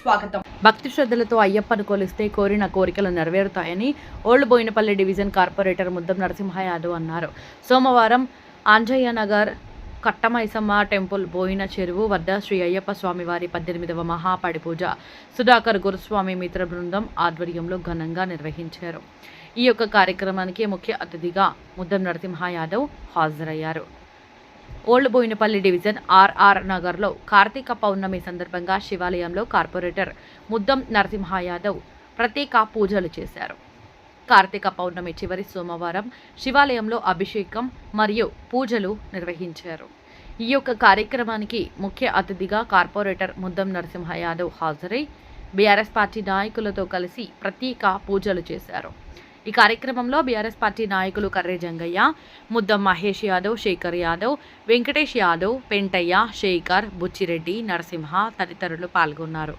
స్వాగతం. భక్తి శ్రద్ధలతో అయ్యప్పను కొలిస్తే కోరిన కోరికలు నెరవేరుతాయని old Bowenpally division corporator Muddam Narasimha Yadav అన్నారు. సోమవారం ఆంజయ్య నగర్ కట్టమైసమ్మ టెంపుల్ బోయిన చెరువు వద్ద శ్రీ అయ్యప్ప స్వామి వారి పద్దెనిమిదవ మహాపడి పూజ. సుధాకర్ గురుస్వామి మిత్ర బృందం ఆధ్వర్యంలో ఘనంగా నిర్వహించారు. ఈ యొక్క కార్యక్రమానికి ముఖ్య అతిథిగా ముద్దం నరసింహ యాదవ్ హాజరయ్యారు. ఓల్డ్ బోయినపల్లి డివిజన్ ఆర్ఆర్ నగర్లో కార్తీక పౌర్ణమి సందర్భంగా శివాలయంలో కార్పొరేటర్ ముద్దం నరసింహ యాదవ్ ప్రత్యేక పూజలు చేశారు. కార్తీక పౌర్ణమి చివరి సోమవారం శివాలయంలో అభిషేకం మరియు పూజలు నిర్వహించారు. ఈ యొక్క కార్యక్రమానికి ముఖ్య అతిథిగా కార్పొరేటర్ ముద్దం నరసింహ యాదవ్ హాజరై బీఆర్ఎస్ పార్టీ నాయకులతో కలిసి ప్రత్యేక పూజలు చేశారు. ఈ కార్యక్రమంలో బీఆర్ఎస్ పార్టీ నాయకులు కర్రే జంగయ్య ముద్దం మహేష్ యాదవ్ శేఖర్ యాదవ్ వెంకటేష్ యాదవ్ పెంటయ్య శేఖర్ బుచ్చిరెడ్డి నరసింహ తదితరులు పాల్గొన్నారు.